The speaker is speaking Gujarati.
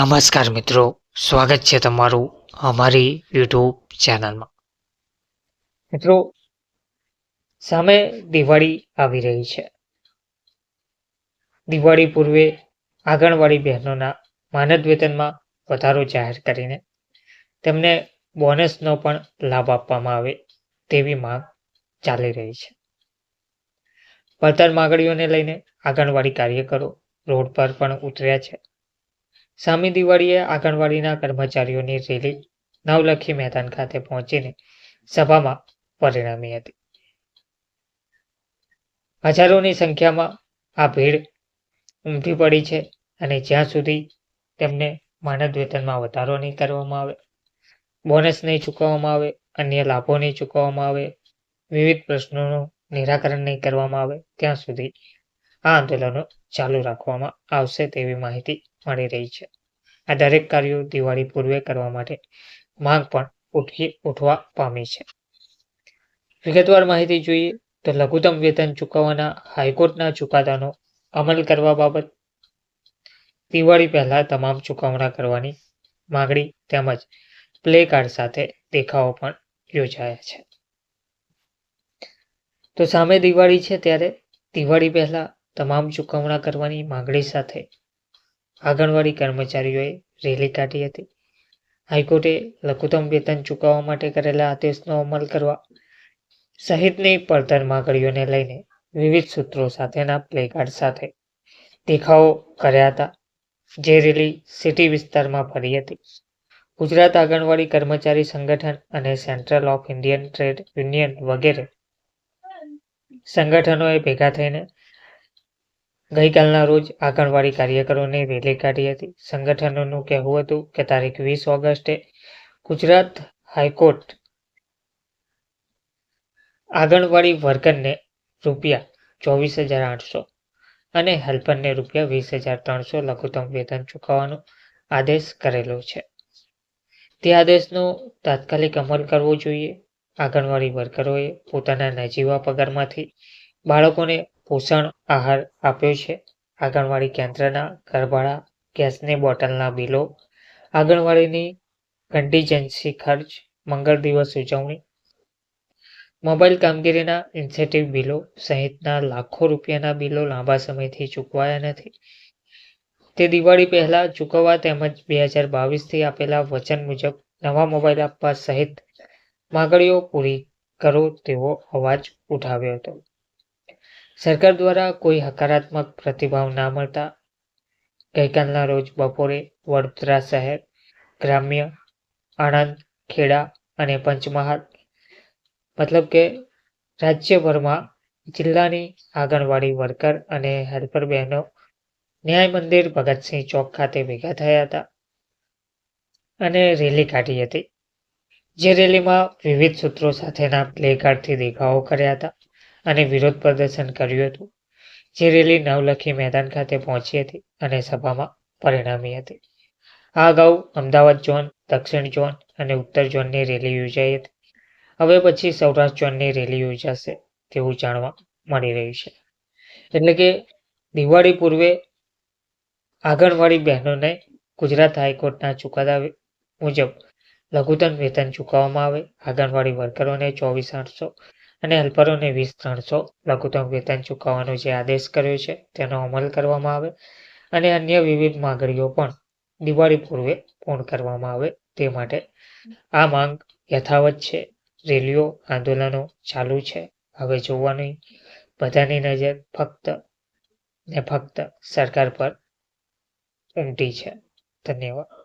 નમસ્કાર મિત્રો. સ્વાગત છે તમારું અમારી યુટ્યુબ ચેનલમાં. મિત્રો, સામે દિવાળી આવી રહી છે. દિવાળી પૂર્વે આંગણવાડી બહેનોના માનદ વેતનમાં વધારો જાહેર કરીને તેમને બોનસનો પણ લાભ આપવામાં આવે તેવી માંગ ચાલી રહી છે. પડતર માગણીઓને લઈને આંગણવાડી કાર્યકરો રોડ પર પણ ઉતર્યા છે. સામી દિવાળીએ આંગણવાડીના કર્મચારીઓની રેલી નવલખી મેદાન ખાતે પહોંચીને સભામાં પરિણમી હતી. હજારોની સંખ્યામાં આ ભીડ ઉમટી પડી છે અને જ્યાં સુધી તેમને માનદ વેતનમાં વધારો નહીં કરવામાં આવે, બોનસ નહીં ચૂકવવામાં આવે, અન્ય લાભો નહીં ચૂકવવામાં આવે, વિવિધ પ્રશ્નોનું નિરાકરણ નહીં કરવામાં આવે, ત્યાં સુધી આ આંદોલનો ચાલુ રાખવામાં આવશે તેવી માહિતી મળી રહી છે. આ દરેક કાર્યો દિવાળી પૂર્વે કરવા માટે માંગ પણ ઉઠી, ઉઠવા પામી છે. વિગતવાર માહિતી જોઈએ તો લઘુત્તમ વેતન ચૂકવવાના હાઈકોર્ટના ચુકાદાનો અમલ કરવા બાબત. દિવાળી પહેલા તમામ ચૂકવણા કરવાની માગણી તેમજ પ્લે કાર્ડ સાથે દેખાવો પણ યોજાયા છે. તો સામે દિવાળી છે ત્યારે દિવાળી પહેલા તમામ ચૂકવણા કરવાની માંગણી સાથે આંગણવાડી કર્મચારીઓએ રેલી કાઢી હતી. હાઈકોર્ટે લઘુત્તમ વેતન ચૂકવવા માટે કરેલા આદેશનો અમલ કરવા સહિતની પડતર માગણીઓને લઈને વિવિધ સૂત્રો સાથેના પ્લેકાર્ડ સાથે દેખાવો કર્યા હતા, જે રેલી સિટી વિસ્તારમાં ફરી હતી. ગુજરાત આંગણવાડી કર્મચારી સંગઠન અને central of Indian trade union વગેરે સંગઠનોએ ભેગા થઈને ગઈકાલના રોજ આંગણવાડી કાર્યકરોને રેલી કાઢી હતી. સંગઠનોનું કહેવું હતું કે તારીખ વીસ ઓગસ્ટે ગુજરાત હાઈકોર્ટ આંગણવાડી વર્કરને રૂપિયા ચોવીસ હજાર આઠસો અને હેલ્પરને રૂપિયા વીસ હજાર ત્રણસો લઘુત્તમ વેતન ચૂકવવાનો આદેશ કરેલો છે. તે આદેશનો તાત્કાલિક અમલ કરવો જોઈએ. આંગણવાડી વર્કરોએ પોતાના નજીવા પગારમાંથી બાળકોને પોષણ આહાર આપ્યો છે. આંગણવાડી કેન્દ્રના ઘરભાડા, ગેસની બોટલના બિલો, આંગણવાડીની કન્ટીજન્સી ખર્ચ, મંગળ દિવસ ઉજવણી, મોબાઈલ કામગીરીના ઇન્સેન્ટિવ બિલો સહિતના લાખો રૂપિયાના બિલો લાંબા સમયથી ચૂકવાયા નથી. તે દિવાળી પહેલા ચૂકવવા તેમજ બે હજાર બાવીસથી આપેલા વચન મુજબ નવા મોબાઈલ આપવા સહિત માગણીઓ પૂરી કરો તેવો અવાજ ઉઠાવ્યો હતો. સરકાર દ્વારા કોઈ હકારાત્મક પ્રતિભાવ ના મળતા ગઈકાલના રોજ બપોરે વડોદરા શહેર ગ્રામ્ય આણંદ, ખેડા અને પંચમહાલ, મતલબ કે રાજ્યભરમાં જિલ્લાની આંગણવાડી વર્કર અને હેલ્પર બહેનો ન્યાય મંદિર ભગતસિંહ ચોક ખાતે ભેગા થયા હતા અને રેલી કાઢી હતી. જે રેલીમાં વિવિધ સૂત્રો સાથેના પ્લેકાર્ડથી દેખાવો કર્યા હતા. અને વિરોધ પ્રદર્શન કર્યું હતું. જે રેલી નવલખી મેદાન ખાતે પહોંચી હતી અને સભામાં પરિણમી હતી. આ અગાઉ અમદાવાદ ઝોન, દક્ષિણ ઝોન અને ઉત્તર ઝોનની રેલી યોજાઈ હતી. હવે પછી સૌરાષ્ટ્ર ઝોનની રેલી યોજાશે તેવું જાણવા મળી રહ્યું છે. એટલે કે દિવાળી પૂર્વે આંગણવાડી બહેનોને ગુજરાત હાઈકોર્ટના ચુકાદા મુજબ લઘુત્તમ વેતન ચૂકવવામાં આવે. આંગણવાડી વર્કરોને ચોવીસ આઠસો અને હેલ્પરોને વીસ ત્રણસો લઘુત્તમ વેતન ચૂકવવાનો જે આદેશ કર્યો છે, તેનો અમલ કરવામાં આવે અને અન્ય વિવિધ માગણીઓ પણ દિવાળી પૂર્વે પૂર્ણ કરવામાં આવે તે માટે આ માંગ યથાવત છે. રેલીઓ, આંદોલનો ચાલુ છે. હવે જોવાની બધાની નજર ફક્ત ને ફક્ત સરકાર પર ઉમટી છે. ધન્યવાદ.